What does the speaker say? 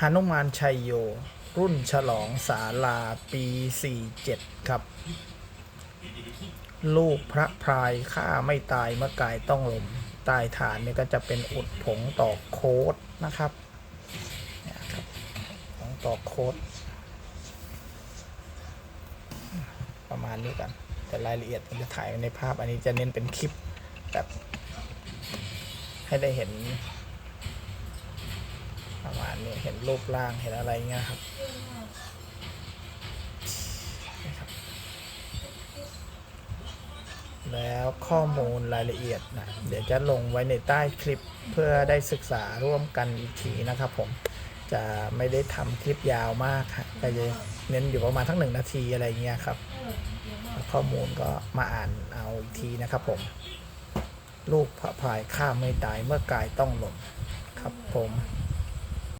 หนุมานชัยโย รุ่นฉลองศาลาปี 47 ครับ ลูกพระพรายฆ่าไม่ตายเมื่อกายต้องลมใต้ฐานเนี่ยก็จะเป็นอุดผงตอกโค้ดนะครับนี่ครับผงตอกโค้ดประมาณนี้กันแต่รายละเอียดจะถ่ายในภาพอันนี้จะเน้นเป็นคลิปแบบให้ได้เห็น ประมาณนี้เห็นรูปร่างเห็นอะไรเงี้ยครับแล้วข้อมูลรายละเอียดนะเดี๋ยวจะลงไว้ในใต้คลิปเพื่อได้ศึกษาร่วมกันอีกทีนะครับผมจะไม่ได้ทำคลิปยาวมากฮะก็จะเน้นอยู่ประมาณทั้งหนึ่งนาทีอะไรเงี้ยครับ ข้อมูลก็มาอ่านเอาอีกทีนะครับผมลูกพระพายฆ่าไม่ตายเมื่อกายต้องหล่นครับผม